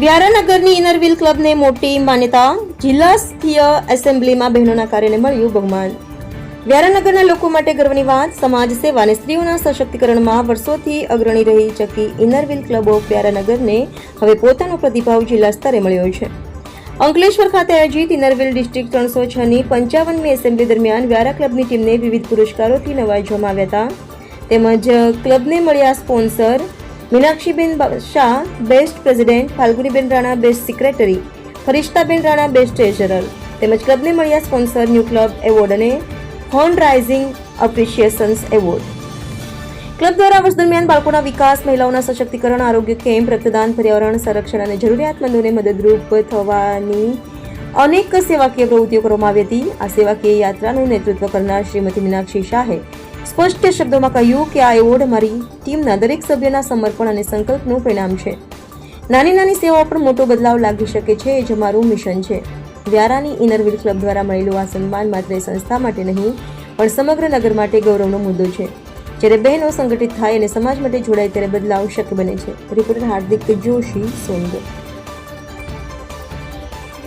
વ્યારાનગરની Inner Wheel ક્લબને મોટી માન્યતા જિલ્લા સ્થિય એસેમ્બલીમાં બહેનોના કાર્યને મળ્યું બહુમાન. વ્યારાનગરના લોકો માટે ગર્વની વાત, સમાજ સેવા અને સ્ત્રીઓના સશક્તિકરણમાં વર્ષોથી અગ્રણી રહી ચકી ઇનરવિલ ક્લબ ઓફ વ્યારાનગરને હવે પોતાનો પ્રતિભાવ જિલ્લા સ્તરે મળ્યો છે. અંકલેશ્વર ખાતે આયોજિત ઇનરવિલ ડિસ્ટ્રિક્ટ ત્રણસો છની પંચાવનમી એસેમ્બલી દરમિયાન વ્યારા ક્લબની ટીમને વિવિધ પુરસ્કારોથી નવાજવામાં આવ્યા હતા. તેમજ ક્લબને મળ્યા sponsor Meenakshiben Shah best president Falguniben Rana best secretary Farishtaben Rana best treasurer તેમજ ક્લબને મળ્યા સ્પોન્સર ન્યૂ ક્લબ એવોર્ડ અને horn rising appreciations award club દ્વારા વર્ષ દરમિયાન બાળકોના વિકાસ, મહિલાઓના સશક્તિકરણ, આરોગ્ય કેમ્પ, રક્તદાન, પર્યાવરણ, સંરક્ષણ અને જરૂરિયાતમંદોને મદદરૂપ થવાની અનેક સેવાકીય પ્રવૃત્તિઓ કરવામાં આવી હતી. આ સેવાકીય યાત્રાનું નેતૃત્વ કરનાર શ્રીમતી મીનાક્ષી શાહે સ્પષ્ટ શબ્દોમાં કહ્યું કે આ એવોર્ડ મારી ટીમના દરેક સભ્યના સમર્પણ અને સંકલ્પનું પરિણામ છે. નાની નાની સેવાઓ પર મોટો બદલાવ લાગી શકે છે એ જ મારું મિશન છે. વ્યારાની ઇનરવિલ ક્લબ દ્વારા મળેલું આ સન્માન માત્ર એ સંસ્થા માટે નહીં, પણ સમગ્ર નગર માટે ગૌરવનો મુદ્દો છે. જ્યારે બહેનો સંગઠિત થાય અને સમાજ માટે જોડાય ત્યારે બદલાવ શક્ય બને છે. રિપોર્ટર હાર્દિક જોશી, સોનગઢ.